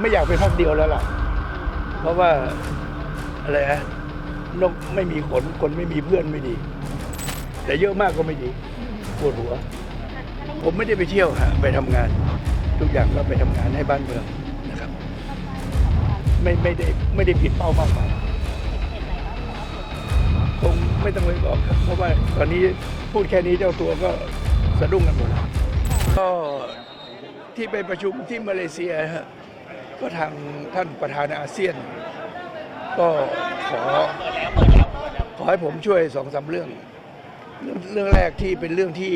ไม่อยากเป็นพักเดียวแล้วล่ะ เพราะว่าอะไรนะนกไม่มีขนคนไม่มีเพื่อนไม่ดี แต่เยอะมากก็ไม่ดีปวดหัว ผมไม่ได้ไปเที่ยวฮะไปทำงาน ทุกอย่างก็ไปทำงานให้บ้านเมืองนะครับ ไม่ไม่ได้ไม่ได้ผิดเป้ามากมายคงไม่ต้องไปบอกครับ เพราะว่าตอนนี้พูดแค่นี้เจ้าตัวก็สะดุ้งกันหมดแล้วก็ที่ไปประชุมที่มาเลเซียฮะ ก็ทางท่านประธานอาเซียน ก็ขอขอให้ผมช่วยสองสามเรื่องเรื่อง เรื่องแรกที่เป็นเรื่องที่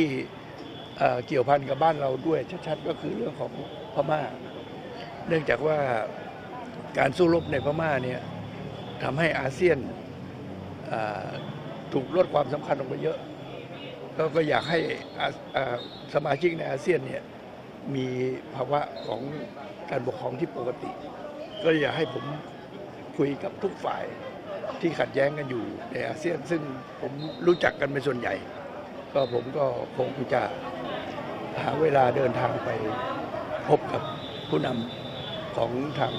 เกี่ยวพันกับบ้านเราด้วยชัดๆก็คือเรื่องของพม่า เนื่องจากว่าการสู้รบในพม่าเนี่ยทำให้อาเซียนถูกลดความสำคัญลงไปเยอะก็ก็อยากให้สมาชิกในอาเซียนเนี่ยมีภาวะของ การปกครองที่ปกติ ก็อยากให้ผมคุยกับทุกฝ่ายที่ขัดแย้งกันอยู่ในอาเซียน ซึ่งผมรู้จักกันเป็นส่วนใหญ่ ก็ผมก็คงจะหาเวลาเดินทางไปพบกับผู้นำของทาง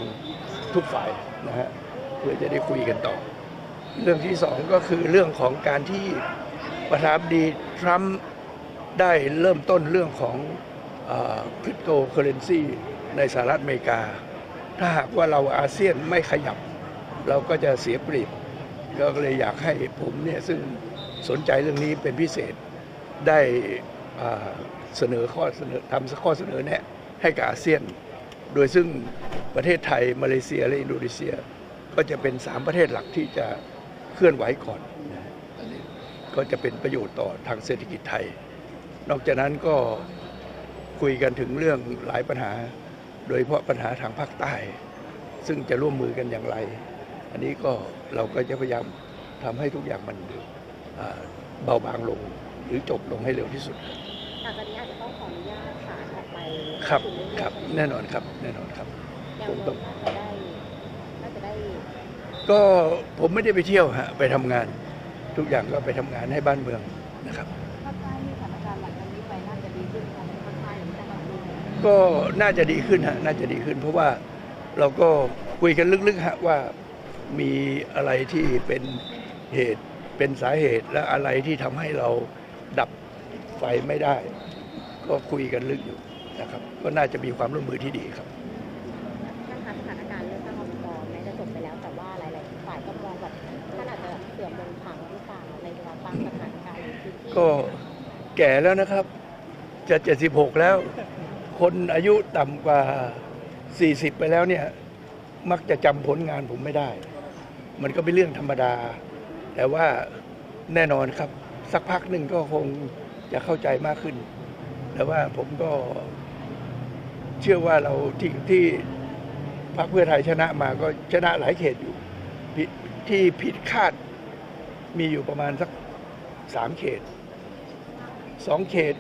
ทุกฝ่ายนะฮะเพื่อจะได้คุยกันต่อ เรื่องที่สองก็คือเรื่องของการที่ประธานาธิบดีทรัมป์ได้เริ่มต้นเรื่องของคริปโตเคอเรนซี ในสหรัฐอเมริกา ถ้าหากว่าเราอาเซียนไม่ขยับ เราก็จะเสียเปรียบก็เลยอยากให้ผมเนี่ยซึ่งสนใจเรื่องนี้เป็นพิเศษได้เสนอข้อเสนอทำข้อเสนอแนะให้กับอาเซียน โดยซึ่งประเทศไทย มาเลเซีย และอินโดนีเซีย ก็จะเป็นสามประเทศหลักที่จะเคลื่อนไหวก่อนอันนี้ก็จะเป็นประโยชน์ต่อทางเศรษฐกิจไทย นอกจากนั้นก็คุยกันถึงเรื่องหลายปัญหา โดยเฉพาะปัญหาทางภาคใต้ ซึ่งจะร่วมมือกันอย่างไร อันนี้ก็เราก็จะพยายามทำให้ทุกอย่างมันอ่าเบาบางลงหรือจบลงให้เร็วที่สุดหลังจากนี้อาจจะต้องขออนุญาตศาลออกไปครับถึงเองครับแน่นอนครับแน่นอนครับแนวผมโน้ต้อมงน่าจะได้น่าจะได้ก็ผมไม่ได้ไปเที่ยวฮะไปทำงาน ทุกอย่างก็ไปทำงานให้บ้านเมืองนะครับ ก็น่าจะดีขึ้นฮะน่าจะดีขึ้น เพราะว่าเราก็คุยกันลึกๆฮะว่ามีอะไรที่เป็นเหตุเป็นสาเหตุและอะไรที่ทำให้เราดับไฟไม่ได้ ก็คุยกันลึกอยู่นะครับ ก็น่าจะมีความร่วมมือที่ดีครับ นะคะสถานการณ์เรื่องตั้งอบตแม้จะจบไปแล้วแต่ว่าหลายๆฝ่ายก็มองแบบท่านอาจจะเสื่อมมนต์ขลังหรือเปล่าในเวลาตั้งสถานการณ์ในพื้นที่ก็แก่แล้วนะครับ จะ 76 แล้ว คนอายุต่ำกว่า 40 ไปแล้วเนี่ยมักจะจำผลงานผมไม่ได้ มันก็เป็นเรื่องธรรมดา แต่ว่าแน่นอนครับ สักพักหนึ่งก็คงจะเข้าใจมากขึ้น แต่ว่าผมก็เชื่อว่าเราที่ที่พรรคเพื่อไทยชนะมาก็ชนะหลายเขตอยู่ที่ผิดคาดมีอยู่ประมาณสักสามเขตสองเขต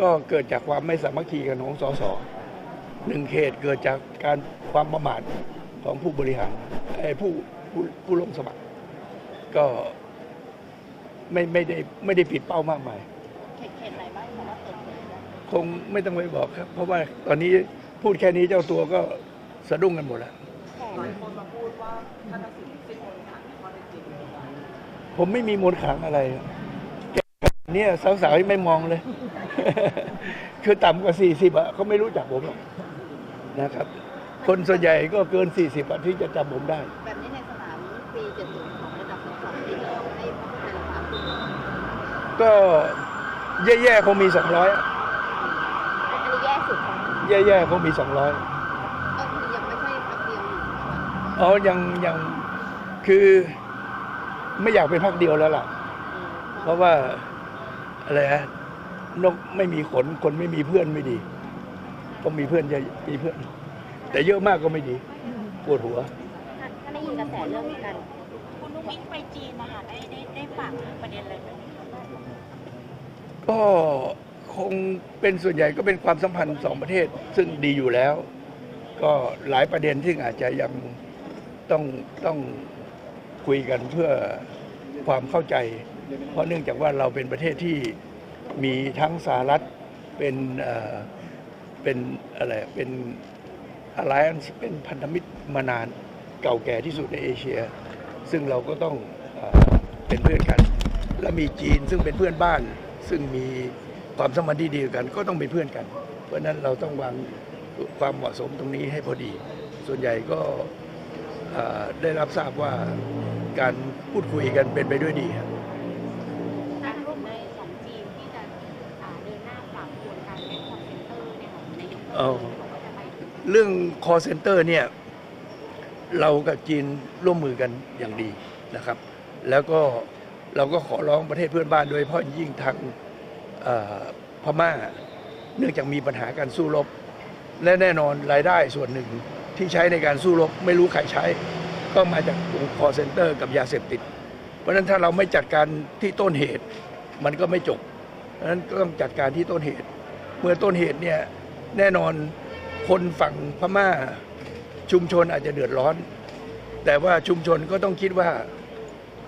ก็เกิดจากความไม่สามัคคีกันของสสหนึ่งเขตเกิดจากการความประมาทของผู้บริหารไอ้ผู้ผู้ผู้ลงสมัคร ก็ไม่ไม่ได้ไม่ได้ผิดเป้ามากมายเขตเขตไหนบ้างคะว่าเปิดเผยได้คงไม่ต้องไปบอกครับ เพราะว่าตอนนี้พูดแค่นี้เจ้าตัวก็สะดุ้งกันหมดแล้วแต่ผมไม่มีมนต์ขลังอะไรแก เนี่ยสาวๆยังไม่มองเลย คือต่ำกว่า 40อะเขาไม่รู้จักผมหรอกนะครับ คนส่วนใหญ่ก็เกิน 40อะที่จะจำผมได้ แบบนี้ในสนามปี70ของระดับสองที่จะต้องให้พัฒนาความขึ้นก็แย่ๆคงมี 200อะอันนี้แย่สุดของแย่ๆคงมี 200ก็คือยังไม่ใช่พักเดียวอยู่นะคะอ๋อยังยังคือไม่อยากเป็นพักเดียวแล้วล่ะเพราะว่า อะไรฮะนกไม่มีขนคนไม่มีเพื่อนไม่ดีต้องมีเพื่อนจะมีเพื่อน แต่เยอะมากก็ไม่ดีปวดหัวถ้าได้ยินกระแสเรื่องการคุณนุ้งมิ้งไปจีนนะคะได้ได้ได้ฝากประเด็นอะไรไหมก็คงเป็นส่วนใหญ่ก็เป็นความสัมพันธ์สองประเทศ ซึ่งดีอยู่แล้ว ก็หลายประเด็นที่อาจจะยังต้องต้องคุยกันเพื่อ ความเข้าใจ เพราะเนื่องจากว่าเราเป็นประเทศที่มีทั้งสหรัฐเป็นเอ่อเป็นอะไรเป็น Alliance เป็นพันธมิตรมานานเก่าแก่ที่สุดในเอเชีย ซึ่งเราก็ต้องเอเป็นเพื่อนกัน และมีจีนซึ่งเป็นเพื่อนบ้าน ซึ่งมีความสัมพันธ์ที่ดีกัน ก็ต้องเป็นเพื่อนกัน เพราะนั้นเราต้องวางความเหมาะสมตรงนี้ให้พอดี ส่วนใหญ่ก็ได้รับทราบว่า การพูดคุยกันเป็นไปด้วยดีครับการร่วมมือของจีนที่จะอ่าเดินหน้าปราบกวนการแฮ็กคอมพิวเตอร์เนี่ยค่ะในยุคเอานี้บอกว่าจะไปถึงเรื่อง call center เนี่ยเรากับจีนร่วมมือกันอย่างดีนะครับ แล้วก็เราก็ขอร้องประเทศเพื่อนบ้านโดยเฉพาะอย่างยิ่งทางเอ่อพม่า เนื่องจากมีปัญหาการสู้รบและแน่นอนรายได้ส่วนหนึ่งที่ใช้ในการสู้รบไม่รู้ใครใช้ ก็มาจากกลุ่ม call center กับยาเสพติด เพราะฉะนั้นถ้าเราไม่จัดการที่ต้นเหตุ มันก็ไม่จบเพราะฉะนั้นก็ต้องจัดการที่ต้นเหตุ เมื่อต้นเหตุเนี่ยแน่นอนคนฝั่งพม่าชุมชนอาจจะเดือดร้อน แต่ว่าชุมชนก็ต้องคิดว่า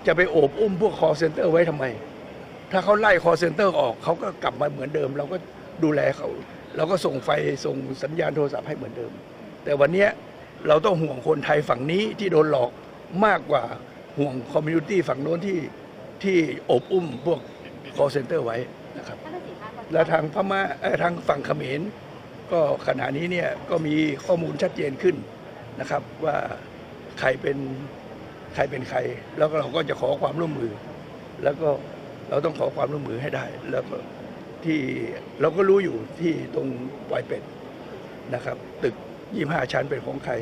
จะไปโอบอุ้มพวก call center ไว้ทำไม ถ้าเขาไล่ call center ออกเขาก็กลับมาเหมือนเดิม เราก็ดูแลเขาเราก็ส่งไฟส่งสัญญาณโทรศัพท์ให้เหมือนเดิม แต่วันนี้ เราต้องห่วงคนไทยฝั่งนี้ที่โดนหลอกมากกว่าห่วงคอมมูนิตี้ฝั่งโน้นที่ที่โอบอุ้มพวก call center ไว้นะครับถ้าเป็นสินค้าบริและทางพม่าเอ่อทางฝั่งเขมรก็ขณะนี้เนี่ยก็มีข้อมูลชัดเจนขึ้นนะครับ ว่าใครเป็นใครเป็นใคร แล้วก็เราก็จะขอความร่วมมือ แล้วก็เราต้องขอความร่วมมือให้ได้ แล้วก็ที่เราก็รู้อยู่ที่ตรงปลอยเป็ดนะครับ ตึก ยี่ห้าชั้นเป็นของใคร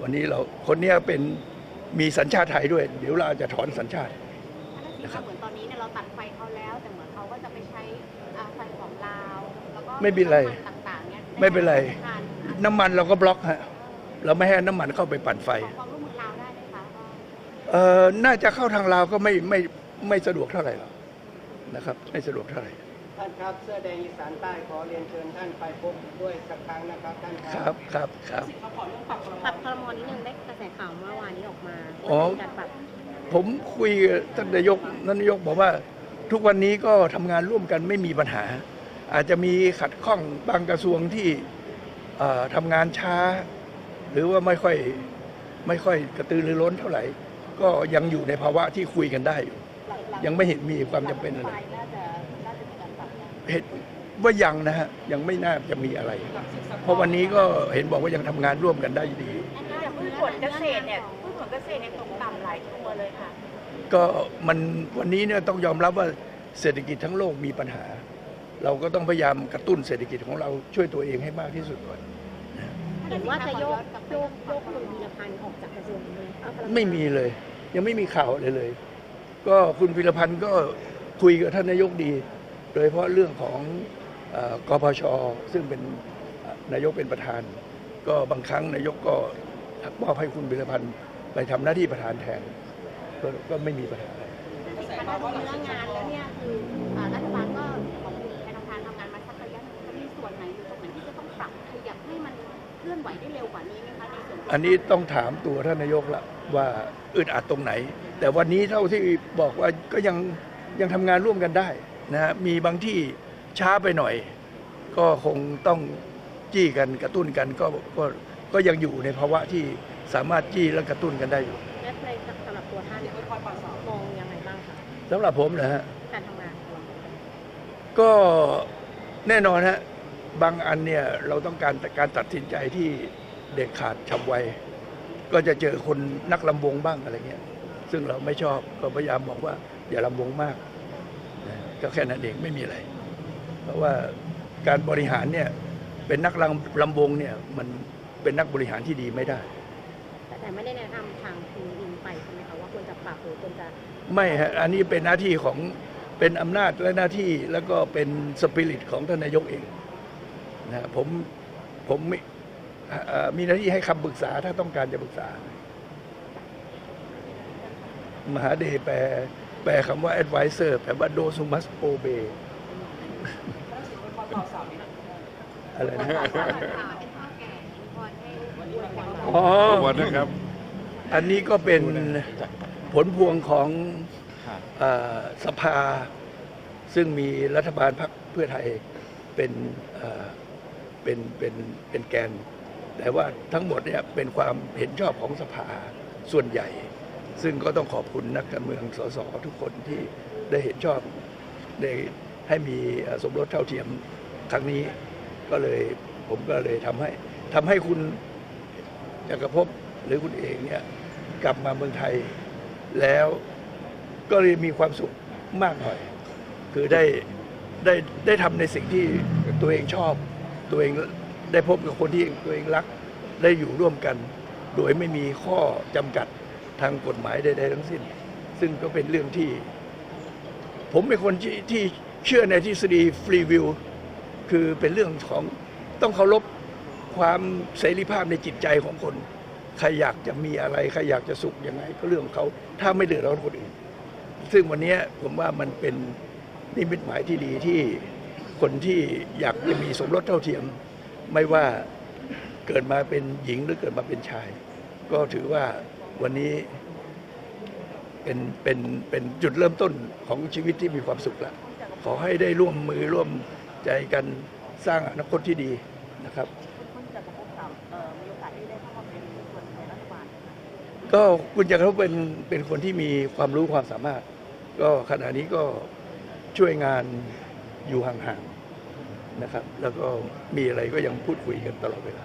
วันนี้เราคนเนี้ยเป็นมีสัญชาติไทยด้วย เดี๋ยวเราจะถอนสัญชาติถ้าเป็นสินค้าเหมือนตอนนี้เนี่ยเราตัดไฟเขาแล้วแต่เหมือนเขาก็จะไปใช้อ่าไฟของลาวแล้วก็ไม่เป็นไรำมัต่างๆเนี่ยไม่เป็นไรใการน้ำมันเราก็บล็อกฮะเราไม่ให้น้ำมันเข้าไปปั่นไฟขอความร่วมมือลาวได้ไหมคะว่าเอ่อน่าจะเข้าทางลาวก็ไม่ไม่ไม่สะดวกเท่าไหร่หรอกนะครับไม่สะดวกเท่าไหร่ ท่านครับเสื้อแดงอีสานใต้ขอเรียนเชิญท่านไปพบด้วยสักครั้งนะครับท่านคครัรับครับครับปรับครมนิดนึงได้กระแสข่าวเมื่อวานนี้ออกมาอ๋อว่าจะมีการปรับผมคุยกับท่านนายกท่านนายกบอกว่า ทุกวันนี้ก็ทำงานร่วมกันไม่มีปัญหา อาจจะมีขัดข้องบางกระทรวงที่เอ่อทำงานช้า หรือว่าไม่ค่อยไม่ค่อยกระตือรือร้นเท่าไหร่ ก็ยังอยู่ในภาวะที่คุยกันได้อยู่ ยังไม่เห็นมีความจำเป็นอะไรไฟน่ เห็นว่ายังนะฮะยังไม่น่าจะมีอะไร เพราะวันนี้ก็เห็นบอกว่ายังทำงานร่วมกันได้ดี อย่างพืชผลเกษตรเนี่ยพืชผลเกษตรเนี่ยตกต่ำหลายตัวเลยค่ะ ก็มันวันนี้เนี่ยต้องยอมรับว่าเศรษฐกิจทั้งโลกมีปัญหา เราก็ต้องพยายามกระตุ้นเศรษฐกิจของเราช่วยตัวเองให้มากที่สุดก่อน เห็นว่าจะโยกโยกโยกคุณวีรพันธ์ออกจากกระทรวงนี้เอาพลังไม่มีเลย ยังไม่มีข่าวเลยเลย ก็คุณพิรพันธ์ก็คุยกับท่านนายกดี โดยเฉพาะเรื่องของเอ่อกพชซึ่งเป็นเอ่อนายกเป็นประธาน ก็บางครั้งนายกก็มอบให้คุณพิรพันธ์ไปทำหน้าที่ประธานแทนก็ก็ไม่มีปัญหาอะไรคณะเรื่องงานแล้วเนี่ยคืออ่ารัฐบาลก็ของคุณธนาคารทำงานมาสักระยะหนึ่งจะมีส่วนไหนหรือตรงไหนที่จะต้องปรับขยับให้มันเคลื่อนไหวได้เร็วกว่านี้ไหมคะในส่วนของอันนี้ต้องถามตัวท่านนายกละว่าอึดอัดตรงไหน แต่วันนี้เท่าที่บอกว่าก็ยังยังทำงานร่วมกันได้ นะฮะมีบางที่ช้าไปหน่อย ก็คงต้องจี้กันกระตุ้นกันก็ก็ก็ยังอยู่ในภาวะที่สามารถจี้และกระตุ้นกันได้อยู่และในสำหรับตัวท่านเนี่ยมองยังไงบ้างคะสำหรับผมนะฮะการทำงานของเราก็แน่นอนฮะบางอันเนี่ยเราต้องการการตัดสินใจที่เด็ดขาดฉับไวก็จะเจอคนนักลำวงบ้างอะไรเงี้ย ซึ่งเราไม่ชอบก็พยายามบอกว่าอย่าลำวงมากนะ ก็แค่นั้นเองไม่มีอะไร เพราะว่าการบริหารเนี่ยเป็นนักลำลำวงเนี่ยมันเป็นนักบริหารที่ดีไม่ได้ แต่แต่ไม่ได้แนะนำทางคุณอินไปใช่ไหมคะว่าควรจะปรับหรือควรจะไม่ฮะอันนี้เป็นหน้าที่ของเป็นอำนาจและหน้าที่แล้วก็เป็นสปิริตของท่านนายกเองนะฮะผมผมไม่เอ่อมีหน้าที่ให้คำปรึกษาถ้าต้องการจะปรึกษา มหาเดชแปล แปลคำว่า advisor แปลว่า those who must obey อะไรนะอ๋อวันนะครับ อันนี้ก็เป็นผลพวงของเออสภา ซึ่งมีรัฐบาลพรรคเพื่อไทยเป็นเอ่อเป็นเป็นเป็นแกน แต่ว่าทั้งหมดเนี่ยเป็นความเห็นชอบของสภาส่วนใหญ่ ซึ่งก็ต้องขอบคุณนักการเมืองสสทุกคนที่ได้เห็นชอบได้ให้มีสมรสเท่าเทียมครั้งนี้ก็เลยผมก็เลยทำให้ทำให้คุณจักรภพหรือคุณเองเนี่ยกลับมาเมืองไทย แล้วก็เลยมีความสุขมากหน่อย คือได้ได้ได้ทำในสิ่งที่ตัวเองชอบ ตัวเองได้พบกับคนที่ตัวเองรัก ได้อยู่ร่วมกัน โดยไม่มีข้อจำกัด ทางกฎหมายใดๆทั้งสิ้น ซึ่งก็เป็นเรื่องที่ ผมเป็นคนที่ที่เชื่อในทฤษฎีฟรีวิวคือเป็นเรื่องของต้องเคารพความเสรีภาพในจิตใจของคน ใครอยากจะมีอะไร ใครอยากจะสุขยังไง ก็เรื่องของเขาถ้าไม่เดือดร้อนคนอื่น ซึ่งวันนี้ผมว่ามันเป็นนิมิตหมายที่ดีที่คนที่อยากจะมีสมรสเท่าเทียม ไม่ว่าเกิดมาเป็นหญิงหรือเกิดมาเป็นชาย ก็ถือว่า วันนี้เป็นเป็นเป็นจุดเริ่มต้นของชีวิตที่มีความสุขแล้วขอให้ได้ร่วมมือร่วมใจกันสร้างอนาคตที่ดีนะครับคุณจักรภพกับเอ่อมีโอกาสที่ได้เข้ามาเป็นส่วนในรัฐบาลไหมคะก็คุณจักรภพเป็นเป็นคนที่มีความรู้ความสามารถ ก็ขณะนี้ก็ช่วยงานอยู่ห่างๆนะครับ แล้วก็มีอะไรก็ยังพูดคุยกันตลอดเวลา